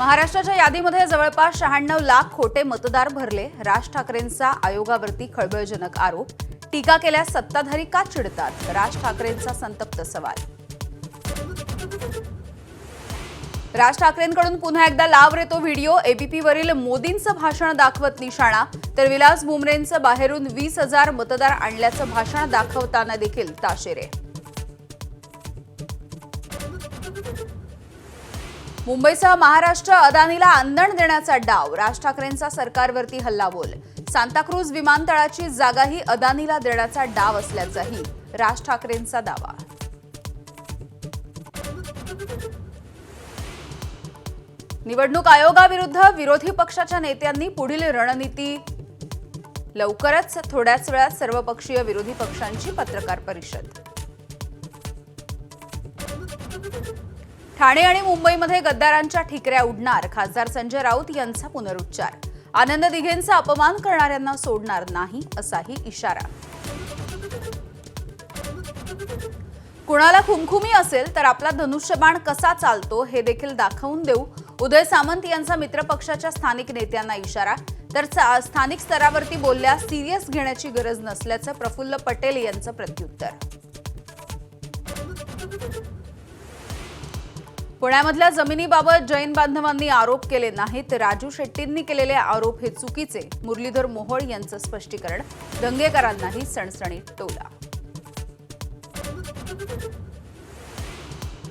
महाराष्ट्राच्या यादीमध्ये जवळपास शहाण्णव लाख खोटे मतदार भरले. राज ठाकरेंचा आयोगावरती खळबळजनक आरोप. टीका केल्यास सत्ताधारी का चिडतात? राज ठाकरेंचा संतप्त सवाल. राज ठाकरेंकडून पुन्हा एकदा लाव रे व्हिडिओ. एबीपीवरील मोदींचं भाषण दाखवत निशाणा. तर विलास बुमरेंचं बाहेरून वीस हजार मतदार आणल्याचं भाषण दाखवताना देखील ताशेरे. मुंबईसह महाराष्ट्र अदानीला आंदण देण्याचा डाव राज ठाकरेंचा सरकारवरती हल्लाबोल. सांताक्रूज विमानतळाची जागाही अदानीला देण्याचा डाव असल्याचाही राज ठाकरेंचा दावा. निवडणूक आयोगाविरुद्ध विरोधी पक्षाच्या नेत्यांनी पुढील रणनीती लवकरच थोड्याच वेळात सर्वपक्षीय विरोधी पक्षांची पत्रकार परिषद. ठाणे आणि मुंबईमध्ये गद्दारांच्या ठिकऱ्या उडणार. खासदार संजय राऊत यांचा पुनरुच्चार. आनंद दिघेंचा अपमान करणाऱ्यांना सोडणार नाही असाही इशारा. कुणाला खुमखुमी असेल तर आपला धनुष्यबाण कसा चालतो हे देखील दाखवून देऊ उदय सामंत यांचा मित्रपक्षाच्या स्थानिक नेत्यांना इशारा. तर चा- स्थानिक स्तरावरती बोलल्यास सिरियस घेण्याची गरज नसल्याचं प्रफुल्ल पटेल यांचं प्रत्युत्तर. पुण्यामधल्या जमिनीबाबत जैन बांधवांनी आरोप केले नाहीत. राजू शेट्टींनी केलेले आरोप हे चुकीचे. मुरलीधर मोहोळ यांचं स्पष्टीकरण. दंगेकरांनाही सणसणीत टोला.